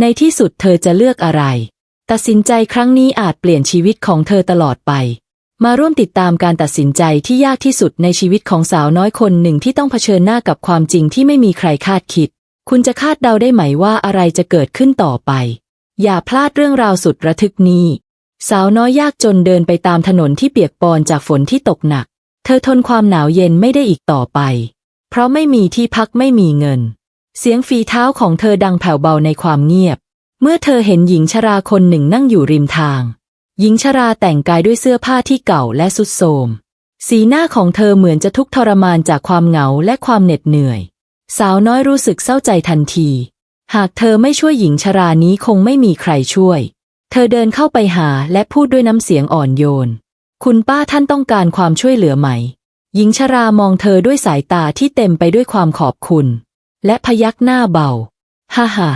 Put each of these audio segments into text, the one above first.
ในที่สุดเธอจะเลือกอะไร ตัดสินใจครั้งนี้อาจเปลี่ยนชีวิตของเธอตลอดไป มาร่วมติดตามการตัดสินใจที่ยากที่สุดในชีวิตของสาวน้อยคนหนึ่งที่ต้องเผชิญหน้ากับความจริงที่ไม่มีใครคาดคิด คุณจะคาดเดาได้ไหมว่าอะไรจะเกิดขึ้นต่อไป อย่าพลาดเรื่องราวสุดระทึกนี้ สาวน้อยยากจนเดินไปตามถนนที่เปียกปอนจากฝนที่ตกหนัก เธอทนความหนาวเย็นไม่ได้อีกต่อไป เพราะไม่มีที่พักไม่มีเงิน เสียงฝีเท้าของเธอดังแผ่วเบาในความเงียบ เมื่อเธอเห็นหญิงชราคนหนึ่งนั่งอยู่ริมทาง หญิงชราแต่งกายด้วยเสื้อผ้าที่เก่าและสุดโทรมสีหน้าของเธอเหมือนจะทุกข์ทรมานจากความเหงาและความเหน็ดเหนื่อย สาวน้อยรู้สึกเศร้าใจทันที หากเธอไม่ช่วยหญิงชรานี้คงไม่มีใครช่วย เธอเดินเข้าไปหาและพูดด้วยน้ำเสียงอ่อนโยน คุณป้าท่านต้องการความช่วยเหลือไหม หญิงชรามองเธอด้วยสายตาที่เต็มไปด้วยความขอบคุณ และพยักหน้าเบา ฮ่าฮ่า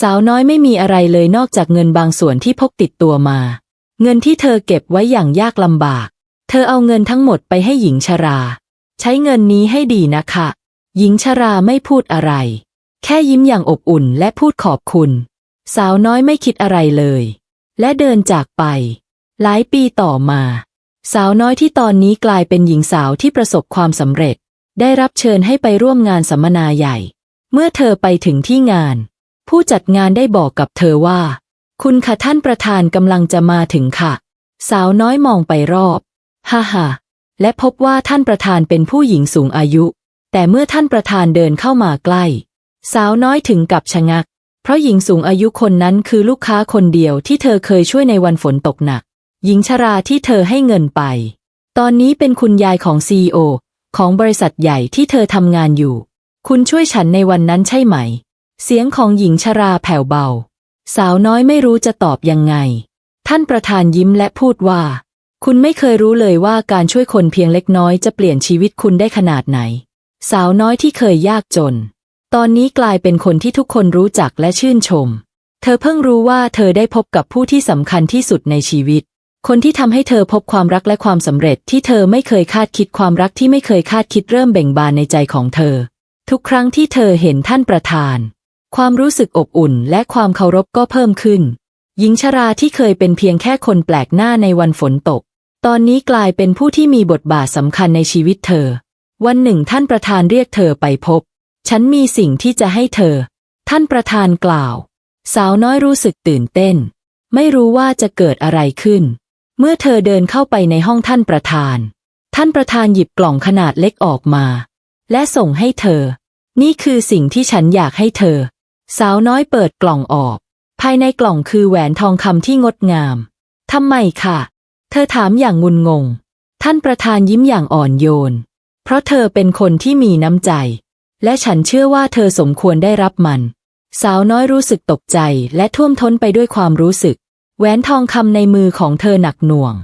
สาวน้อยไม่มีอะไรเลยนอกจากเงินบางส่วนที่พกติดตัวมา เงินที่เธอเก็บไว้อย่างยากลำบาก เธอเอาเงินทั้งหมดไปให้หญิงชรา ใช้เงินนี้ให้ดีนะคะ หญิงชราไม่พูดอะไร แค่ยิ้มอย่างอบอุ่นและพูดขอบคุณ สาวน้อยไม่คิดอะไรเลย และเดินจากไป หลายปีต่อมา สาวน้อยที่ตอนนี้กลายเป็นหญิงสาวที่ประสบความสำเร็จ ได้รับเชิญให้ไปร่วมงานสัมมนาใหญ่ เมื่อเธอไปถึงที่งาน ผู้จัดงานได้บอกกับเธอว่า คุณค่ะท่านประธานกำลังจะมาถึงค่ะ สาวน้อยมองไปรอบ ฮ่าฮ่าและพบว่าท่านประธานเป็นผู้หญิงสูงอายุ แต่เมื่อท่านประธานเดินเข้ามาใกล้ สาวน้อยถึงกับชะงัก เพราะหญิงสูงอายุคนนั้นคือลูกค้าคนเดียวที่เธอเคยช่วยในวันฝนตกหนัก หญิงชราที่เธอให้เงินไป ตอนนี้เป็นคุณยายของซีอของบริษัทใหญ่ที่เธอทำงานอยู่ คุณช่วยฉันในวันนั้นใช่ไหม เสียงของหญิงชราแผ่วเบา สาวน้อยไม่รู้จะตอบยังไง ท่านประธานยิ้มและพูดว่า คุณไม่เคยรู้เลยว่าการช่วยคนเพียงเล็กน้อยจะเปลี่ยนชีวิตคุณได้ขนาดไหน สาวน้อยที่เคยยากจน ตอนนี้กลายเป็นคนที่ทุกคนรู้จักและชื่นชม เธอเพิ่งรู้ว่าเธอได้พบกับผู้ที่สำคัญที่สุดในชีวิตคนที่ทำให้เธอพบความรักและความสำเร็จที่เธอไม่เคยคาดคิดความรักที่ไม่เคยคาดคิดเริ่มเบ่งบานในใจของเธอ ทุกครั้งที่เธอเห็นท่านประธาน ความรู้สึกอบอุ่นและความเคารพก็เพิ่มขึ้น หญิงชราที่เคยเป็นเพียงแค่คนแปลกหน้าในวันฝนตก ตอนนี้กลายเป็นผู้ที่มีบทบาทสำคัญในชีวิตเธอ วันหนึ่งท่านประธานเรียกเธอไปพบ ฉันมีสิ่งที่จะให้เธอ ท่านประธานกล่าว สาวน้อยรู้สึกตื่นเต้น ไม่รู้ว่าจะเกิดอะไรขึ้น เมื่อเธอเดินเข้าไปในห้องท่านประธาน ท่านประธานหยิบกล่องขนาดเล็กออกมา และส่งให้เธอ นี่คือสิ่งที่ฉันอยากให้เธอ สาวน้อยเปิดกล่องออก ภายในกล่องคือแหวนทองคำที่งดงาม ทำไมค่ะ เธอถามอย่างงุนงง ท่านประธานยิ้มอย่างอ่อนโยน เพราะเธอเป็นคนที่มีน้ำใจ และฉันเชื่อว่าเธอสมควรได้รับมัน สาวน้อยรู้สึกตกใจและท่วมท้นไปด้วยความรู้สึก แหวนทองคำในมือของเธอหนักหน่วง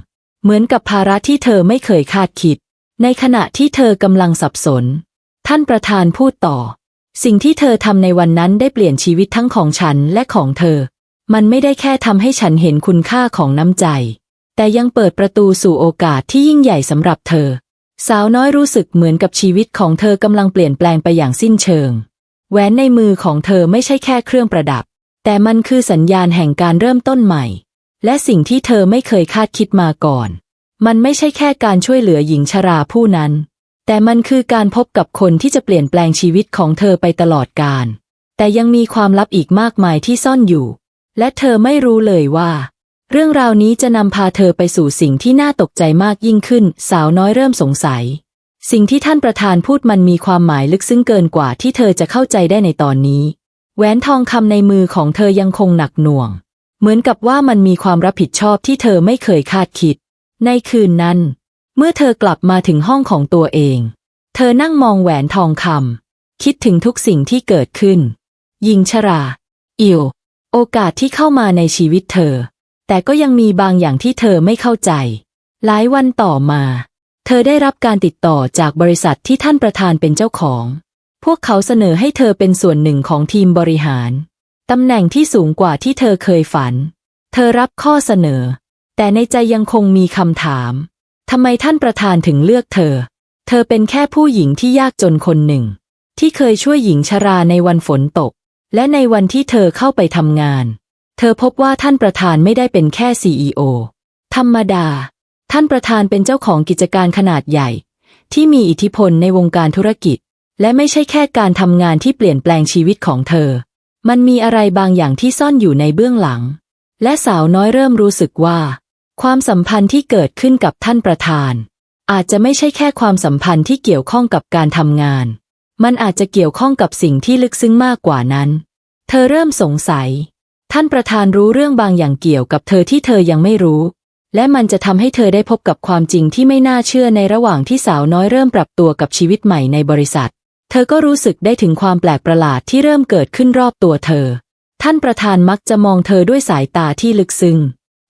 เหมือนกับภาระที่เธอไม่เคยคาดคิด ในขณะที่เธอกำลังสับสน ท่านประธานพูดต่อ สิ่งที่เธอทำในวันนั้นได้เปลี่ยนชีวิตทั้งของฉันและของเธอ มันไม่ได้แค่ทำให้ฉันเห็นคุณค่าของน้ำใจ แต่ยังเปิดประตูสู่โอกาสที่ยิ่งใหญ่สำหรับเธอ สาวน้อยรู้สึกเหมือนกับชีวิตของเธอกำลังเปลี่ยนแปลงไปอย่างสิ้นเชิง แหวนในมือของเธอไม่ใช่แค่เครื่องประดับ แต่มันคือสัญญาณแห่งการเริ่มต้นใหม่ และสิ่งที่เธอไม่เคยคาดคิดมาก่อน มันไม่ใช่แค่การช่วยเหลือหญิงชราผู้นั้น แต่มันคือการพบกับคนที่จะเปลี่ยนแปลงชีวิตของเธอไปตลอดกาล แต่ยังมีความลับอีกมากมายที่ซ่อนอยู่ และเธอไม่รู้เลยว่า เรื่องราวนี้จะนำพาเธอไปสู่สิ่งที่น่าตกใจมากยิ่งขึ้น สาวน้อยเริ่มสงสัย สิ่งที่ท่านประธานพูดมันมีความหมายลึกซึ้งเกินกว่าที่เธอจะเข้าใจได้ในตอนนี้ แหวนทองคำในมือของเธอยังคงหนักหน่วง เหมือนกับว่ามันมีความรับผิดชอบที่เธอไม่เคยคาดคิด ในคืนนั้น เมื่อเธอกลับมาถึงห้องของตัวเอง เธอนั่งมองแหวนทองคำคิดถึงทุกสิ่งที่เกิดขึ้น ยิงชรา อิว โอกาสที่เข้ามาในชีวิตเธอ แต่ก็ยังมีบางอย่างที่เธอไม่เข้าใจ หลายวันต่อมา เธอได้รับการติดต่อจากบริษัทที่ท่านประธานเป็นเจ้าของ พวกเขาเสนอให้เธอเป็นส่วนหนึ่งของทีมบริหาร ตำแหน่งที่สูงกว่าที่เธอเคยฝัน เธอรับข้อเสนอ แต่ในใจยังคงมีคำถาม ทำไมท่านประธานถึงเลือกเธอ เธอเป็นแค่ผู้หญิงที่ยากจนคนหนึ่ง ที่เคยช่วยหญิงชราในวันฝนตก และในวันที่เธอเข้าไปทำงาน เธอพบว่าท่านประธานไม่ได้เป็นแค่ CEO ธรรมดา ท่านประธานเป็นเจ้าของกิจการขนาดใหญ่ ที่มีอิทธิพลในวงการธุรกิจ และไม่ใช่แค่การทำงานที่เปลี่ยนแปลงชีวิตของเธอ มันมีอะไรบางอย่างที่ซ่อนอยู่ในเบื้องหลัง และสาวน้อยเริ่มรู้สึกว่า ความสัมพันธ์ที่เกิดขึ้นกับท่านประธาน อาจจะไม่ใช่แค่ความสัมพันธ์ที่เกี่ยวข้องกับการทำงาน มันอาจจะเกี่ยวข้องกับสิ่งที่ลึกซึ้งมากกว่านั้น เธอเริ่มสงสัย ท่านประธานรู้เรื่องบางอย่างเกี่ยวกับเธอที่เธอยังไม่รู้ และมันจะทำให้เธอได้พบกับความจริงที่ไม่น่าเชื่อในระหว่างที่สาวน้อยเริ่มปรับตัวกับชีวิตใหม่ในบริษัท เธอก็รู้สึกได้ถึงความแปลกประหลาดที่เริ่มเกิดขึ้นรอบตัวเธอ ท่านประธานมักจะมองเธอด้วยสายตาที่ลึกซึ้ง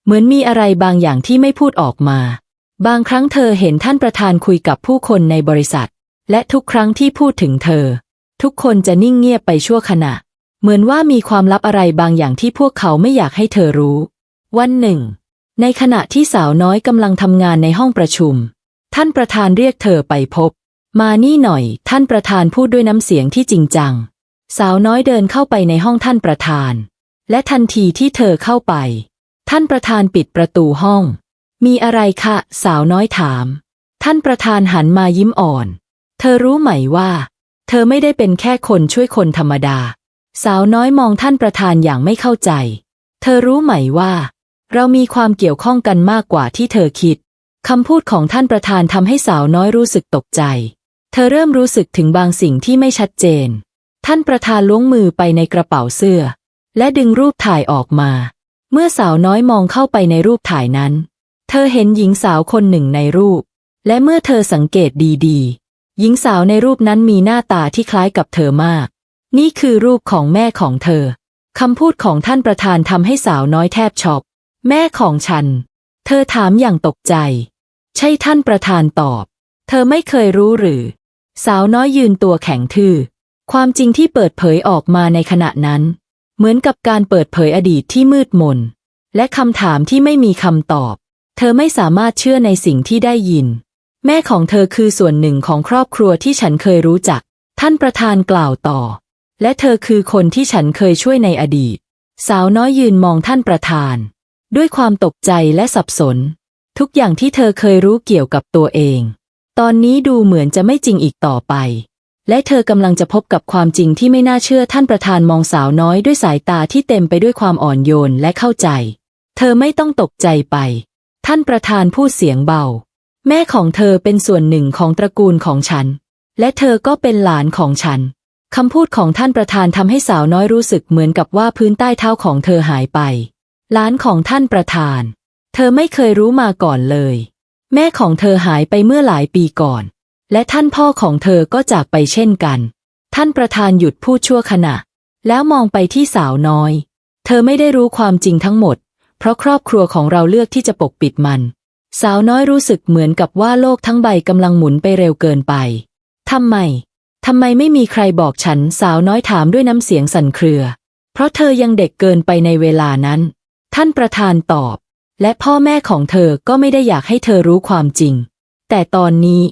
เหมือนมีอะไรบางอย่างที่ไม่พูดออกมา บางครั้งเธอเห็นท่านประธานคุยกับผู้คนในบริษัท และทุกครั้งที่พูดถึงเธอ ทุกคนจะนิ่งเงียบไปชั่วขณะ เหมือนว่ามีความลับอะไรบางอย่างที่พวกเขาไม่อยากให้เธอรู้ วันหนึ่ง ในขณะที่สาวน้อยกำลังทำงานในห้องประชุม ท่านประธานเรียกเธอไปพบ มานี่หน่อย ท่านประธานพูดด้วยน้ำเสียงที่จริงจัง สาวน้อยเดินเข้าไปในห้องท่านประธาน และทันทีที่เธอเข้าไป ท่านประธานปิดประตูห้อง มีอะไรคะ สาวน้อยถาม ท่านประธานหันมายิ้มอ่อน เธอรู้ไหมว่า เธอไม่ได้เป็นแค่คนช่วยคนธรรมดา สาวน้อยมองท่านประธานอย่างไม่เข้าใจ เธอรู้ไหมว่า เรามีความเกี่ยวข้องกันมากกว่าที่เธอคิดคำพูดของท่านประธานทำให้สาวน้อยรู้สึกตกใจ เธอเริ่มรู้สึกถึงบางสิ่งที่ไม่ชัดเจน ท่านประธานล้วงมือไปในกระเป๋าเสื้อ และดึงรูปถ่ายออกมา เมื่อสาวน้อยมองเข้าไปในรูปถ่ายนั้น เธอเห็นหญิงสาวคนหนึ่งในรูป และเมื่อเธอสังเกตดีๆ หญิงสาวในรูปนั้นมีหน้าตาที่คล้ายกับเธอมาก นี่คือรูปของแม่ของเธอคำพูดของท่านประธานทำให้สาวน้อยแทบช็อกแม่ของฉัน เธอถามอย่างตกใจ ใช่ท่านประธานตอบ เธอไม่เคยรู้หรือ สาวน้อยยืนตัวแข็งทื่อ ความจริงที่เปิดเผยออกมาในขณะนั้น เหมือนกับการเปิดเผยอดีตที่มืดมน และคำถามที่ไม่มีคำตอบ เธอไม่สามารถเชื่อในสิ่งที่ได้ยิน แม่ของเธอคือส่วนหนึ่งของครอบครัวที่ฉันเคยรู้จัก ท่านประธานกล่าวต่อ และเธอคือคนที่ฉันเคยช่วยในอดีต สาวน้อยยืนมองท่านประธาน ด้วยความตกใจและสับสน ทุกอย่างที่เธอเคยรู้เกี่ยวกับตัวเอง ตอนนี้ดูเหมือนจะไม่จริงอีกต่อไป และเธอกำลังจะพบกับความจริงที่ไม่น่าเชื่อท่านประธานมองสาวน้อยด้วยสายตาที่เต็มไปด้วยความอ่อนโยนและเข้าใจ เธอไม่ต้องตกใจไป ท่านประธานพูดเสียงเบา แม่ของเธอเป็นส่วนหนึ่งของตระกูลของฉัน และเธอก็เป็นหลานของฉันคำพูดของท่านประธานทำให้สาวน้อยรู้สึกเหมือนกับว่าพื้นใต้เท้าของเธอหายไป หลานของท่านประธาน เธอไม่เคยรู้มาก่อนเลย แม่ของเธอหายไปเมื่อหลายปีก่อน และท่านพ่อของเธอก็จากไปเช่นกัน ท่านประธานหยุดพูดชั่วขณะ แล้วมองไปที่สาวน้อย เธอไม่ได้รู้ความจริงทั้งหมด เพราะครอบครัวของเราเลือกที่จะปกปิดมัน สาวน้อยรู้สึกเหมือนกับว่าโลกทั้งใบกำลังหมุนไปเร็วเกินไปทำไมทำไมไม่มีใครบอกฉันสาวน้อยถามด้วยน้ำเสียงสั่นเครือ เพราะเธอยังเด็กเกินไปในเวลานั้น ท่านประธานตอบ และพ่อแม่ของเธอก็ไม่ได้อยากให้เธอรู้ความจริง แต่ตอนนี้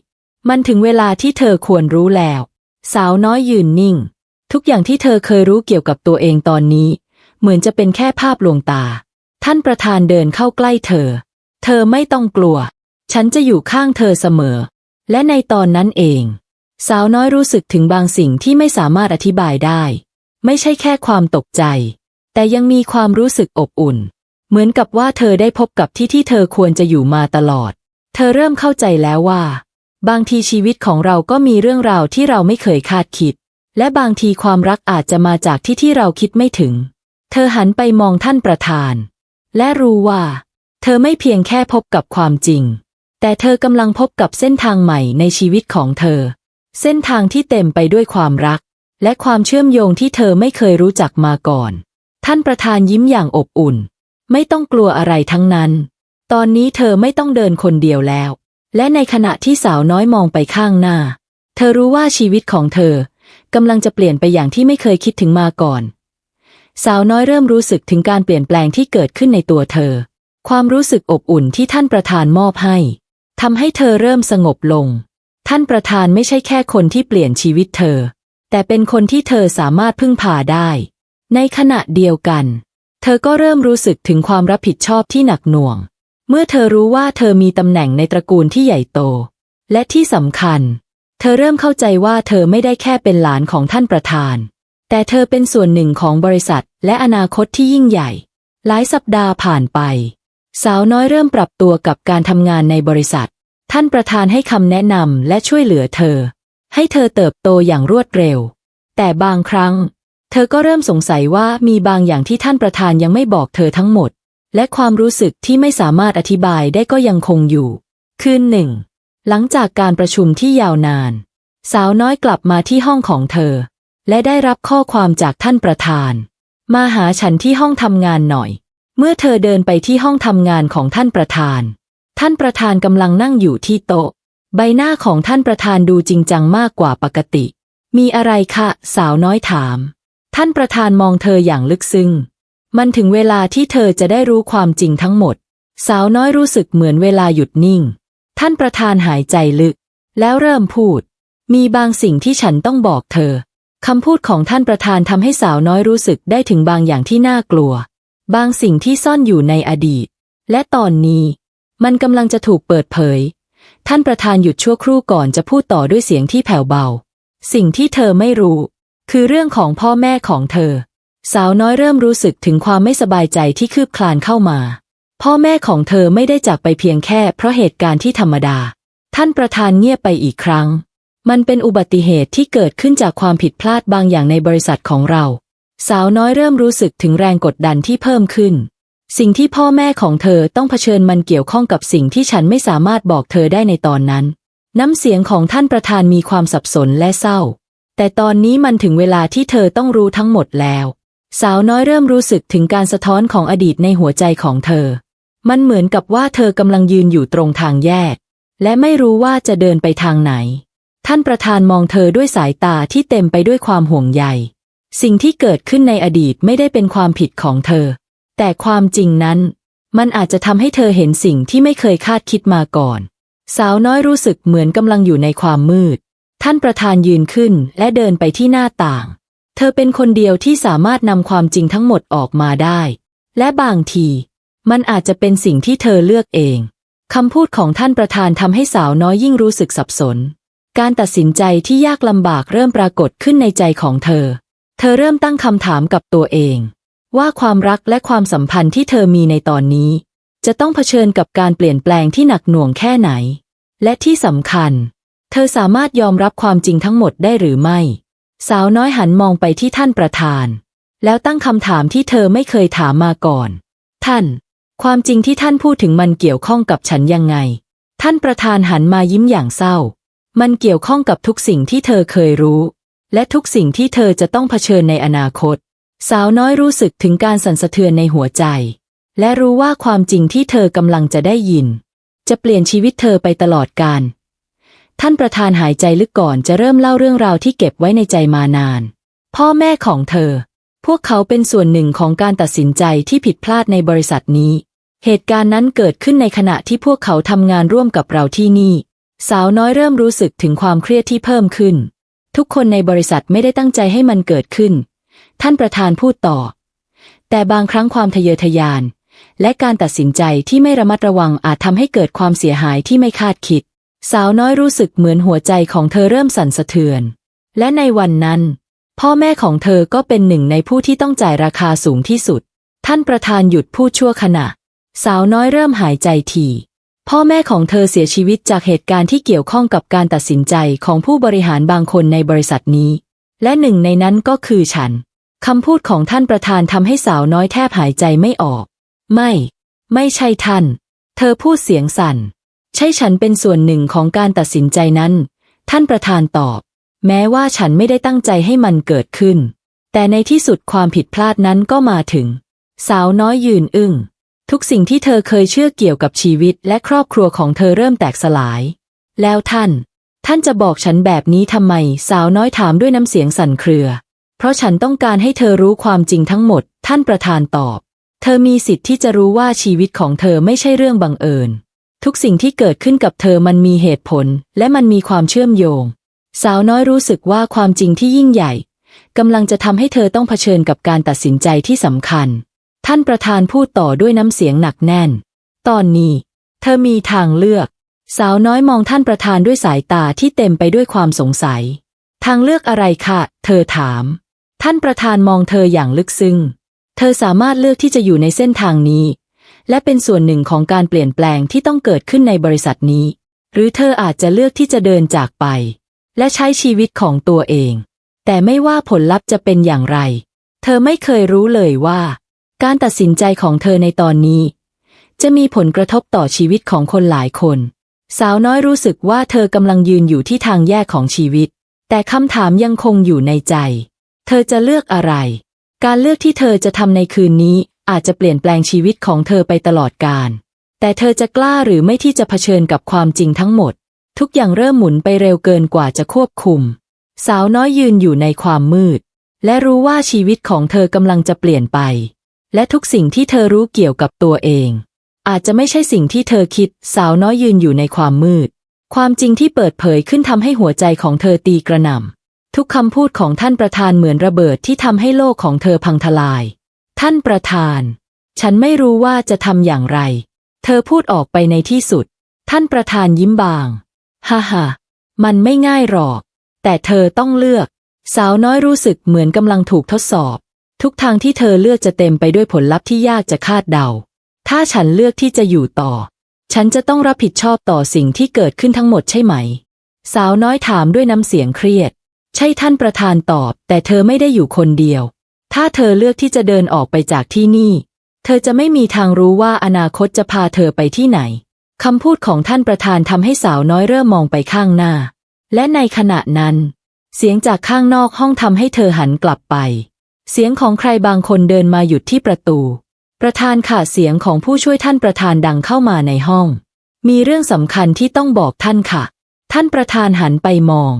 มันถึงเวลาที่เธอควรรู้แล้ว สาวน้อยยืนนิ่ง ทุกอย่างที่เธอเคยรู้เกี่ยวกับตัวเองตอนนี้ เหมือนจะเป็นแค่ภาพลวงตา ท่านประธานเดินเข้าใกล้เธอ เธอไม่ต้องกลัว ฉันจะอยู่ข้างเธอเสมอ และในตอนนั้นเอง สาวน้อยรู้สึกถึงบางสิ่งที่ไม่สามารถอธิบายได้ ไม่ใช่แค่ความตกใจ แต่ยังมีความรู้สึกอบอุ่น เหมือนกับว่าเธอได้พบกับที่ที่เธอควรจะอยู่มาตลอด เธอเริ่มเข้าใจแล้วว่า บางทีชีวิตของเราก็มีเรื่องราวที่เราไม่เคยคาดคิด และบางทีความรักอาจจะมาจากที่ที่เราคิดไม่ถึง เธอหันไปมองท่านประธาน และรู้ว่า เธอไม่เพียงแค่พบกับความจริง แต่เธอกำลังพบกับเส้นทางใหม่ในชีวิตของเธอ เส้นทางที่เต็มไปด้วยความรัก และความเชื่อมโยงที่เธอไม่เคยรู้จักมาก่อน ท่านประธานยิ้มอย่างอบอุ่น ไม่ต้องกลัวอะไรทั้งนั้น ตอนนี้เธอไม่ต้องเดินคนเดียวแล้ว และในขณะที่สาวน้อยมองไปข้างหน้า เธอรู้ว่าชีวิตของเธอกำลังจะเปลี่ยนไปอย่างที่ไม่เคยคิดถึงมาก่อน สาวน้อยเริ่มรู้สึกถึงการเปลี่ยนแปลงที่เกิดขึ้นในตัวเธอ ความรู้สึกอบอุ่นที่ท่านประธานมอบให้ทำให้เธอเริ่มสงบลง ท่านประธานไม่ใช่แค่คนที่เปลี่ยนชีวิตเธอ แต่เป็นคนที่เธอสามารถพึ่งพาได้ ในขณะเดียวกัน เธอก็เริ่มรู้สึกถึงความรับผิดชอบที่หนักหน่วง เมื่อเธอรู้ว่าเธอมีตำแหน่งในตระกูลที่ใหญ่โต และที่สำคัญ เธอเริ่มเข้าใจว่าเธอไม่ได้แค่เป็นหลานของท่านประธาน แต่เธอเป็นส่วนหนึ่งของบริษัทและอนาคตที่ยิ่งใหญ่ หลายสัปดาห์ผ่านไป สาวน้อยเริ่มปรับตัวกับการทำงานในบริษัท ท่านประธานให้คำแนะนำและช่วยเหลือเธอ ให้เธอเติบโตอย่างรวดเร็ว แต่บางครั้ง เธอก็เริ่มสงสัยว่ามีบางอย่างที่ท่านประธานยังไม่บอกเธอทั้งหมด และความรู้สึกที่ไม่สามารถอธิบายได้ก็ยังคงอยู่ คืนหนึ่ง หลังจากการประชุมที่ยาวนาน สาวน้อยกลับมาที่ห้องของเธอ และได้รับข้อความจากท่านประธาน มาหาฉันที่ห้องทำงานหน่อย เมื่อเธอเดินไปที่ห้องทำงานของท่านประธาน ท่านประธานกำลังนั่งอยู่ที่โต๊ะ ใบหน้าของท่านประธานดูจริงจังมากกว่าปกติ มีอะไรคะ สาวน้อยถาม ท่านประธานมองเธออย่างลึกซึ้ง มันถึงเวลาที่เธอจะได้รู้ความจริงทั้งหมด สาวน้อยรู้สึกเหมือนเวลาหยุดนิ่ง ท่านประธานหายใจลึก แล้วเริ่มพูด มีบางสิ่งที่ฉันต้องบอกเธอคำพูดของท่านประธานทำให้สาวน้อยรู้สึกได้ถึงบางอย่างที่น่ากลัว บางสิ่งที่ซ่อนอยู่ในอดีต และตอนนี้ มันกำลังจะถูกเปิดเผย ท่านประธานหยุดชั่วครู่ก่อนจะพูดต่อด้วยเสียงที่แผ่วเบา สิ่งที่เธอไม่รู้ คือเรื่องของพ่อแม่ของเธอ สาวน้อยเริ่มรู้สึกถึงความไม่สบายใจที่คืบคลานเข้ามา พ่อแม่ของเธอไม่ได้จากไปเพียงแค่เพราะเหตุการณ์ที่ธรรมดา ท่านประธานเงียบไปอีกครั้ง มันเป็นอุบัติเหตุที่เกิดขึ้นจากความผิดพลาดบางอย่างในบริษัทของเรา สาวน้อยเริ่มรู้สึกถึงแรงกดดันที่เพิ่มขึ้น สิ่งที่พ่อแม่ของเธอต้องเผชิญมันเกี่ยวข้องกับสิ่งที่ฉันไม่สามารถบอกเธอได้ในตอนนั้น น้ำเสียงของท่านประธานมีความสับสนและเศร้า แต่ตอนนี้มันถึงเวลาที่เธอต้องรู้ทั้งหมดแล้ว สาวน้อยเริ่มรู้สึกถึงการสะท้อนของอดีตในหัวใจของเธอ มันเหมือนกับว่าเธอกำลังยืนอยู่ตรงทางแยก และไม่รู้ว่าจะเดินไปทางไหน ท่านประธานมองเธอด้วยสายตาที่เต็มไปด้วยความห่วงใย สิ่งที่เกิดขึ้นในอดีตไม่ได้เป็นความผิดของเธอ แต่ความจริงนั้น มันอาจจะทำให้เธอเห็นสิ่งที่ไม่เคยคาดคิดมาก่อน สาวน้อยรู้สึกเหมือนกำลังอยู่ในความมืด ท่านประธานยืนขึ้นและเดินไปที่หน้าต่าง เธอเป็นคนเดียวที่สามารถนำความจริงทั้งหมดออกมาได้ และบางที มันอาจจะเป็นสิ่งที่เธอเลือกเองคำพูดของท่านประธานทำให้สาวน้อยยิ่งรู้สึกสับสน การตัดสินใจที่ยากลำบากเริ่มปรากฏขึ้นในใจของเธอ เธอเริ่มตั้งคำถามกับตัวเอง ว่าความรักและความสัมพันธ์ที่เธอมีในตอนนี้ จะต้องเผชิญกับการเปลี่ยนแปลงที่หนักหน่วงแค่ไหน และที่สำคัญ เธอสามารถยอมรับความจริงทั้งหมดได้หรือไม่ สาวน้อยหันมองไปที่ท่านประธาน แล้วตั้งคำถามที่เธอไม่เคยถามมาก่อน ท่าน ความจริงที่ท่านพูดถึงมันเกี่ยวข้องกับฉันยังไง ท่านประธานหันมายิ้มอย่างเศร้า มันเกี่ยวข้องกับทุกสิ่งที่เธอเคยรู้ และทุกสิ่งที่เธอจะต้องเผชิญในอนาคต สาวน้อยรู้สึกถึงการสั่นสะเทือนในหัวใจ และรู้ว่าความจริงที่เธอกำลังจะได้ยิน จะเปลี่ยนชีวิตเธอไปตลอดกาล ท่านประธานหายใจลึกก่อนจะเริ่มเล่าเรื่องราวที่เก็บไว้ในใจมานาน พ่อแม่ของเธอ พวกเขาเป็นส่วนหนึ่งของการตัดสินใจที่ผิดพลาดในบริษัทนี้ เหตุการณ์นั้นเกิดขึ้นในขณะที่พวกเขาทำงานร่วมกับเราที่นี่ สาวน้อยเริ่มรู้สึกถึงความเครียดที่เพิ่มขึ้น ทุกคนในบริษัทไม่ได้ตั้งใจให้มันเกิดขึ้น ท่านประธานพูดต่อ แต่บางครั้งความทะเยอทะยาน และการตัดสินใจที่ไม่ระมัดระวังอาจทำให้เกิดความเสียหายที่ไม่คาดคิด สาวน้อยรู้สึกเหมือนหัวใจของเธอเริ่มสั่นสะเทือน และในวันนั้น พ่อแม่ของเธอก็เป็นหนึ่งในผู้ที่ต้องจ่ายราคาสูงที่สุด ท่านประธานหยุดพูดชั่วขณะ สาวน้อยเริ่มหายใจถี่พ่อแม่ของเธอเสียชีวิตจากเหตุการณ์ที่เกี่ยวข้องกับการตัดสินใจของผู้บริหารบางคนในบริษัทนี้ และหนึ่งในนั้นก็คือฉันคำพูดของท่านประธานทำให้สาวน้อยแทบหายใจไม่ออก ไม่ ไม่ใช่ท่าน เธอพูดเสียงสั่น ใช่ฉันเป็นส่วนหนึ่งของการตัดสินใจนั้น ท่านประธานตอบ แม้ว่าฉันไม่ได้ตั้งใจให้มันเกิดขึ้น แต่ในที่สุดความผิดพลาดนั้นก็มาถึง สาวน้อยยืนอึง้ง ทุกสิ่งที่เธอเคยเชื่อเกี่ยวกับชีวิตและครอบครัวของเธอเริ่มแตกสลาย แล้วท่าน ท่านจะบอกฉันแบบนี้ทำไม สาวน้อยถามด้วยน้ำเสียงสั่นเครือ เพราะฉันต้องการให้เธอรู้ความจริงทั้งหมด ท่านประธานตอบ เธอมีสิทธิ์ที่จะรู้ว่าชีวิตของเธอไม่ใช่เรื่องบังเอิญ ทุกสิ่งที่เกิดขึ้นกับเธอมันมีเหตุผล และมันมีความเชื่อมโยง สาวน้อยรู้สึกว่าความจริงที่ยิ่งใหญ่กำลังจะทำให้เธอต้องเผชิญกับการตัดสินใจที่สำคัญ ท่านประธานพูดต่อด้วยน้ำเสียงหนักแน่น ตอนนี้ เธอมีทางเลือก สาวน้อยมองท่านประธานด้วยสายตาที่เต็มไปด้วยความสงสัย ทางเลือกอะไรคะเธอถาม ท่านประธานมองเธออย่างลึกซึ้ง เธอสามารถเลือกที่จะอยู่ในเส้นทางนี้ และเป็นส่วนหนึ่งของการเปลี่ยนแปลงที่ต้องเกิดขึ้นในบริษัทนี้ หรือเธออาจจะเลือกที่จะเดินจากไป และใช้ชีวิตของตัวเอง แต่ไม่ว่าผลลัพธ์จะเป็นอย่างไร เธอไม่เคยรู้เลยว่า การตัดสินใจของเธอในตอนนี้ จะมีผลกระทบต่อชีวิตของคนหลายคน สาวน้อยรู้สึกว่าเธอกำลังยืนอยู่ที่ทางแยกของชีวิต แต่คำถามยังคงอยู่ในใจ เธอจะเลือกอะไร การเลือกที่เธอจะทำในคืนนี้ อาจจะเปลี่ยนแปลงชีวิตของเธอไปตลอดกาลแต่เธอจะกล้าหรือไม่ที่จะเผชิญกับความจริงทั้งหมด ทุกอย่างเริ่มหมุนไปเร็วเกินกว่าจะควบคุม สาวน้อยยืนอยู่ในความมืด และรู้ว่าชีวิตของเธอกำลังจะเปลี่ยนไป และทุกสิ่งที่เธอรู้เกี่ยวกับตัวเอง อาจจะไม่ใช่สิ่งที่เธอคิด สาวน้อยยืนอยู่ในความมืด ความจริงที่เปิดเผยขึ้นทำให้หัวใจของเธอตีกระหน่ำทุกคำพูดของท่านประธานเหมือนระเบิดที่ทำให้โลกของเธอพังทลาย ท่านประธาน ฉันไม่รู้ว่าจะทำอย่างไร เธอพูดออกไปในที่สุด ท่านประธานยิ้มบาง ฮ่าฮ่ามันไม่ง่ายหรอก แต่เธอต้องเลือก สาวน้อยรู้สึกเหมือนกำลังถูกทดสอบ ทุกทางที่เธอเลือกจะเต็มไปด้วยผลลัพธ์ที่ยากจะคาดเดา ถ้าฉันเลือกที่จะอยู่ต่อ ฉันจะต้องรับผิดชอบต่อสิ่งที่เกิดขึ้นทั้งหมดใช่ไหม สาวน้อยถามด้วยน้ำเสียงเครียด ใช่ท่านประธานตอบ แต่เธอไม่ได้อยู่คนเดียว ถ้าเธอเลือกที่จะเดินออกไปจากที่นี่ เธอจะไม่มีทางรู้ว่าอนาคตจะพาเธอไปที่ไหนคำพูดของท่านประธานทำให้สาวน้อยเริ่มมองไปข้างหน้า และในขณะนั้น เสียงจากข้างนอกห้องทำให้เธอหันกลับไป เสียงของใครบางคนเดินมาหยุดที่ประตู ประธานค่ะเสียงของผู้ช่วยท่านประธานดังเข้ามาในห้อง มีเรื่องสำคัญที่ต้องบอกท่านค่ะ ท่านประธานหันไปมอง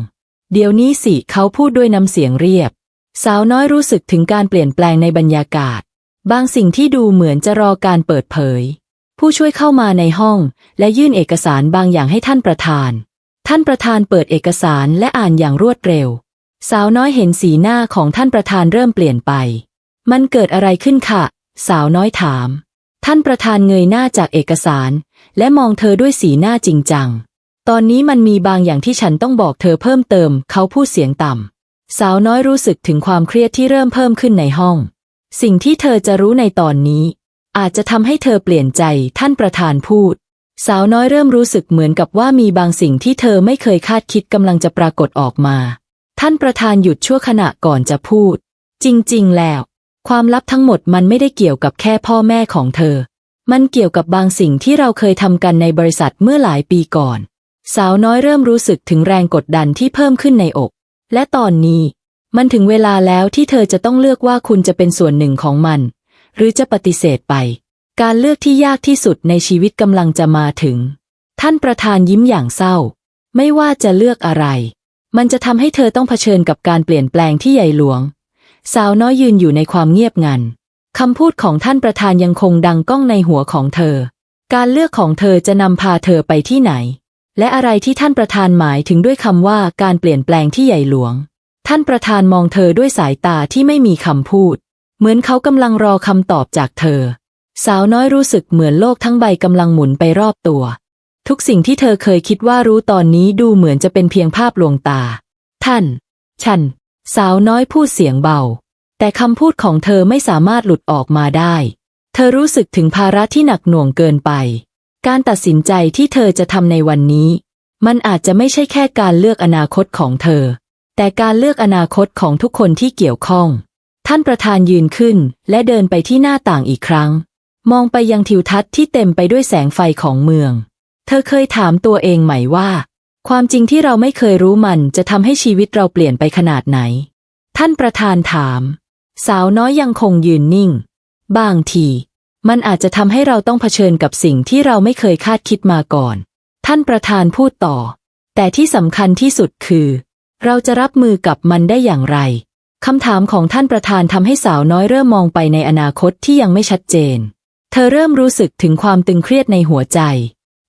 เดี๋ยวนี้สิเขาพูดด้วยน้ำเสียงเรียบ สาวน้อยรู้สึกถึงการเปลี่ยนแปลงในบรรยากาศ บางสิ่งที่ดูเหมือนจะรอการเปิดเผย ผู้ช่วยเข้ามาในห้อง และยื่นเอกสารบางอย่างให้ท่านประธาน ท่านประธานเปิดเอกสารและอ่านอย่างรวดเร็ว สาวน้อยเห็นสีหน้าของท่านประธานเริ่มเปลี่ยนไป มันเกิดอะไรขึ้นคะ สาวน้อยถาม ท่านประธานเงยหน้าจากเอกสาร และมองเธอด้วยสีหน้าจริงจัง ตอนนี้มันมีบางอย่างที่ฉันต้องบอกเธอเพิ่มเติม เขาพูดเสียงต่ำ สาวน้อยรู้สึกถึงความเครียดที่เริ่มเพิ่มขึ้นในห้อง สิ่งที่เธอจะรู้ในตอนนี้ อาจจะทำให้เธอเปลี่ยนใจท่านประธานพูด สาวน้อยเริ่มรู้สึกเหมือนกับว่ามีบางสิ่งที่เธอไม่เคยคาดคิดกำลังจะปรากฏออกมา ท่านประธานหยุดชั่วขณะก่อนจะพูด จริง ๆ แล้ว ความลับทั้งหมดมันไม่ได้เกี่ยวกับแค่พ่อแม่ของเธอ มันเกี่ยวกับบางสิ่งที่เราเคยทำกันในบริษัทเมื่อหลายปีก่อน สาวน้อยเริ่มรู้สึกถึงแรงกดดันที่เพิ่มขึ้นในอก และตอนนี้ มันถึงเวลาแล้วที่เธอจะต้องเลือกว่าคุณจะเป็นส่วนหนึ่งของมัน หรือจะปฏิเสธไป การเลือกที่ยากที่สุดในชีวิตกำลังจะมาถึง ท่านประธานยิ้มอย่างเศร้า ไม่ว่าจะเลือกอะไร มันจะทำให้เธอต้องเผชิญกับการเปลี่ยนแปลงที่ใหญ่หลวง สาวน้อยยืนอยู่ในความเงียบงันคำพูดของท่านประธานยังคงดังก้องในหัวของเธอ การเลือกของเธอจะนำพาเธอไปที่ไหน และอะไรที่ท่านประธานหมายถึงด้วยคำว่าการเปลี่ยนแปลงที่ใหญ่หลวง ท่านประธานมองเธอด้วยสายตาที่ไม่มีคำพูด เหมือนเขากำลังรอคำตอบจากเธอ สาวน้อยรู้สึกเหมือนโลกทั้งใบกำลังหมุนไปรอบตัว ทุกสิ่งที่เธอเคยคิดว่ารู้ตอนนี้ดูเหมือนจะเป็นเพียงภาพลวงตา ท่าน ฉัน สาวน้อยพูดเสียงเบา แต่คำพูดของเธอไม่สามารถหลุดออกมาได้ เธอรู้สึกถึงภาระที่หนักหน่วงเกินไป การตัดสินใจที่เธอจะทำในวันนี้ มันอาจจะไม่ใช่แค่การเลือกอนาคตของเธอ แต่การเลือกอนาคตของทุกคนที่เกี่ยวข้อง ท่านประธานยืนขึ้น และเดินไปที่หน้าต่างอีกครั้ง มองไปยังทิวทัศน์ที่เต็มไปด้วยแสงไฟของเมือง เธอเคยถามตัวเองไหมว่า ความจริงที่เราไม่เคยรู้มันจะทำให้ชีวิตเราเปลี่ยนไปขนาดไหน ท่านประธานถาม สาวน้อยยังคงยืนนิ่ง บางที มันอาจจะทำให้เราต้องเผชิญกับสิ่งที่เราไม่เคยคาดคิดมาก่อน ท่านประธานพูดต่อ แต่ที่สำคัญที่สุดคือ เราจะรับมือกับมันได้อย่างไรคำถามของท่านประธานทำให้สาวน้อยเริ่มมองไปในอนาคตที่ยังไม่ชัดเจน เธอเริ่มรู้สึกถึงความตึงเครียดในหัวใจ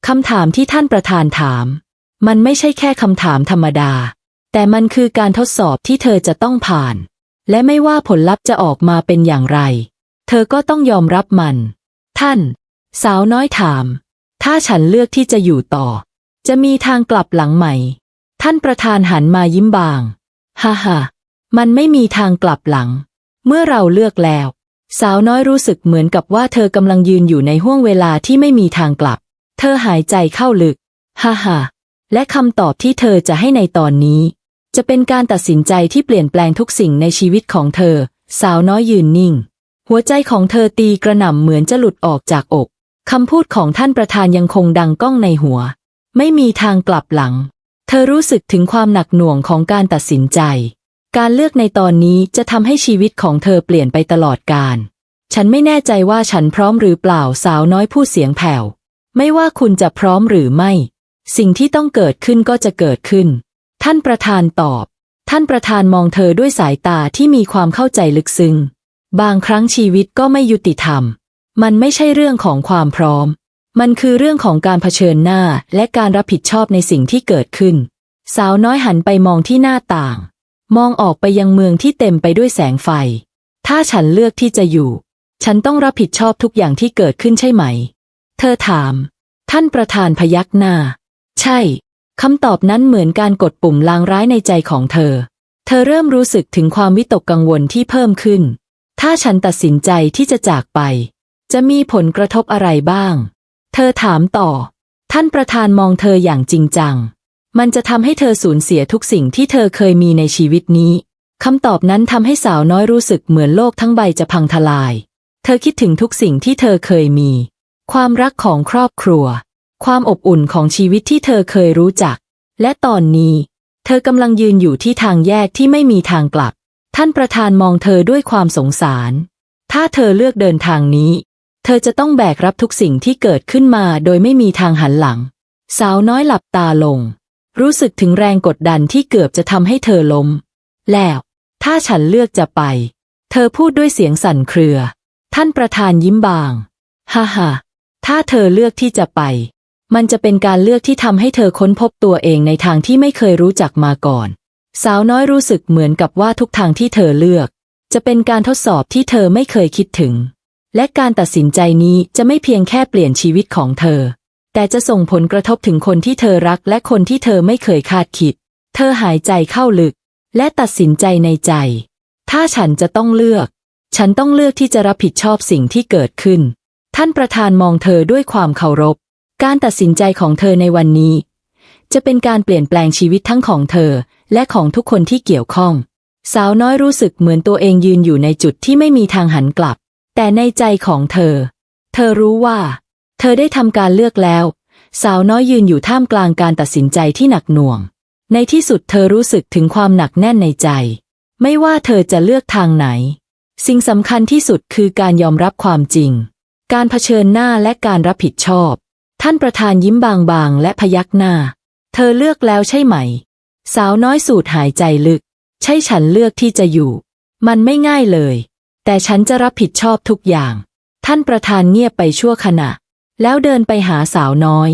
คำถามที่ท่านประธานถาม มันไม่ใช่แค่คำถามธรรมดา แต่มันคือการทดสอบที่เธอจะต้องผ่าน และไม่ว่าผลลัพธ์จะออกมาเป็นอย่างไร เธอก็ต้องยอมรับมัน ท่าน สาวน้อยถาม ถ้าฉันเลือกที่จะอยู่ต่อ จะมีทางกลับหลังไหมท่านประธานหันมายิ้มบาง ฮ่าฮ่ามันไม่มีทางกลับหลัง เมื่อเราเลือกแล้ว สาวน้อยรู้สึกเหมือนกับว่าเธอกำลังยืนอยู่ในห้วงเวลาที่ไม่มีทางกลับ เธอหายใจเข้าลึก ฮ่าฮ่าและคำตอบที่เธอจะให้ในตอนนี้ จะเป็นการตัดสินใจที่เปลี่ยนแปลงทุกสิ่งในชีวิตของเธอ สาวน้อยยืนนิ่ง หัวใจของเธอตีกระหน่ำเหมือนจะหลุดออกจากอก คำพูดของท่านประธานยังคงดังก้องในหัว ไม่มีทางกลับหลัง เธอรู้สึกถึงความหนักหน่วงของการตัดสินใจ การเลือกในตอนนี้จะทำให้ชีวิตของเธอเปลี่ยนไปตลอดกาลฉันไม่แน่ใจว่าฉันพร้อมหรือเปล่าสาวน้อยพูดเสียงแผ่ว ไม่ว่าคุณจะพร้อมหรือไม่ สิ่งที่ต้องเกิดขึ้นก็จะเกิดขึ้น ท่านประธานตอบ ท่านประธานมองเธอด้วยสายตาที่มีความเข้าใจลึกซึ้ง บางครั้งชีวิตก็ไม่ยุติธรรม มันไม่ใช่เรื่องของความพร้อม มันคือเรื่องของการเผชิญหน้าและการรับผิดชอบในสิ่งที่เกิดขึ้น สาวน้อยหันไปมองที่หน้าต่าง มองออกไปยังเมืองที่เต็มไปด้วยแสงไฟ ถ้าฉันเลือกที่จะอยู่ ฉันต้องรับผิดชอบทุกอย่างที่เกิดขึ้นใช่ไหม เธอถาม ท่านประธานพยักหน้า ใช่ คำตอบนั้นเหมือนการกดปุ่มลางร้ายในใจของเธอ เธอเริ่มรู้สึกถึงความวิตกกังวลที่เพิ่มขึ้น ถ้าฉันตัดสินใจที่จะจากไป จะมีผลกระทบอะไรบ้าง เธอถามต่อ ท่านประธานมองเธออย่างจริงจัง มันจะทำให้เธอสูญเสียทุกสิ่งที่เธอเคยมีในชีวิตนี้คำตอบนั้นทำให้สาวน้อยรู้สึกเหมือนโลกทั้งใบจะพังทลาย เธอคิดถึงทุกสิ่งที่เธอเคยมี ความรักของครอบครัว ความอบอุ่นของชีวิตที่เธอเคยรู้จัก และตอนนี้ เธอกำลังยืนอยู่ที่ทางแยกที่ไม่มีทางกลับ ท่านประธานมองเธอด้วยความสงสาร ถ้าเธอเลือกเดินทางนี้ เธอจะต้องแบกรับทุกสิ่งที่เกิดขึ้นมาโดยไม่มีทางหันหลัง สาวน้อยหลับตาลง รู้สึกถึงแรงกดดันที่เกือบจะทำให้เธอล้ม แล้ว ถ้าฉันเลือกจะไป เธอพูดด้วยเสียงสั่นเครือ ท่านประธานยิ้มบาง ฮ่าฮ่าถ้าเธอเลือกที่จะไป มันจะเป็นการเลือกที่ทำให้เธอค้นพบตัวเองในทางที่ไม่เคยรู้จักมาก่อน สาวน้อยรู้สึกเหมือนกับว่าทุกทางที่เธอเลือก จะเป็นการทดสอบที่เธอไม่เคยคิดถึง และการตัดสินใจนี้จะไม่เพียงแค่เปลี่ยนชีวิตของเธอ แต่จะส่งผลกระทบถึงคนที่เธอรักและคนที่เธอไม่เคยคาดคิด เธอหายใจเข้าลึก และตัดสินใจในใจ ถ้าฉันจะต้องเลือก ฉันต้องเลือกที่จะรับผิดชอบสิ่งที่เกิดขึ้น ท่านประธานมองเธอด้วยความเคารพ การตัดสินใจของเธอในวันนี้ จะเป็นการเปลี่ยนแปลงชีวิตทั้งของเธอ และของทุกคนที่เกี่ยวข้อง สาวน้อยรู้สึกเหมือนตัวเองยืนอยู่ในจุดที่ไม่มีทางหันกลับ แต่ในใจของเธอ เธอรู้ว่า เธอได้ทำการเลือกแล้ว สาวน้อยยืนอยู่ท่ามกลางการตัดสินใจที่หนักหน่วง ในที่สุดเธอรู้สึกถึงความหนักแน่นในใจ ไม่ว่าเธอจะเลือกทางไหน สิ่งสำคัญที่สุดคือการยอมรับความจริง การเผชิญหน้าและการรับผิดชอบ ท่านประธานยิ้มบางๆและพยักหน้า เธอเลือกแล้วใช่ไหม สาวน้อยสูดหายใจลึก ใช่ฉันเลือกที่จะอยู่ มันไม่ง่ายเลย แต่ฉันจะรับผิดชอบทุกอย่าง ท่านประธานเงียบไปชั่วขณะ แล้วเดินไปหาสาวน้อย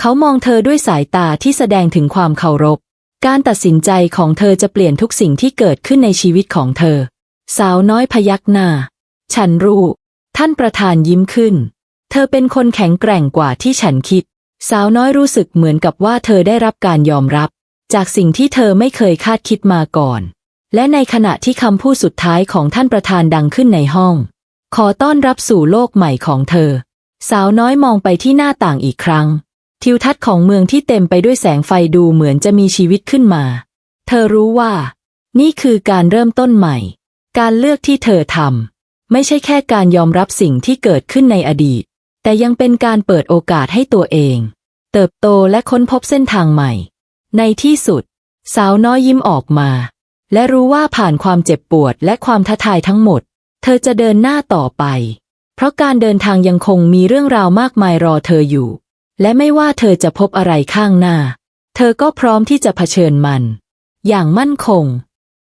เขามองเธอด้วยสายตาที่แสดงถึงความเคารพ การตัดสินใจของเธอจะเปลี่ยนทุกสิ่งที่เกิดขึ้นในชีวิตของเธอ สาวน้อยพยักหน้า ฉันรู้ ท่านประธานยิ้มขึ้น เธอเป็นคนแข็งแกร่งกว่าที่ฉันคิด สาวน้อยรู้สึกเหมือนกับว่าเธอได้รับการยอมรับ จากสิ่งที่เธอไม่เคยคาดคิดมาก่อน และในขณะที่คำพูดสุดท้ายของท่านประธานดังขึ้นในห้อง ขอต้อนรับสู่โลกใหม่ของเธอ สาวน้อยมองไปที่หน้าต่างอีกครั้ง ทิวทัศน์ของเมืองที่เต็มไปด้วยแสงไฟดูเหมือนจะมีชีวิตขึ้นมา เธอรู้ว่า นี่คือการเริ่มต้นใหม่ การเลือกที่เธอทำไม่ใช่แค่การยอมรับสิ่งที่เกิดขึ้นในอดีต แต่ยังเป็นการเปิดโอกาสให้ตัวเอง เติบโตและค้นพบเส้นทางใหม่ ในที่สุด สาวน้อยยิ้มออกมา และรู้ว่าผ่านความเจ็บปวดและความท้าทายทั้งหมด เธอจะเดินหน้าต่อไป เพราะการเดินทางยังคงมีเรื่องราวมากมายรอเธออยู่ และไม่ว่าเธอจะพบอะไรข้างหน้า เธอก็พร้อมที่จะเผชิญมัน อย่างมั่นคง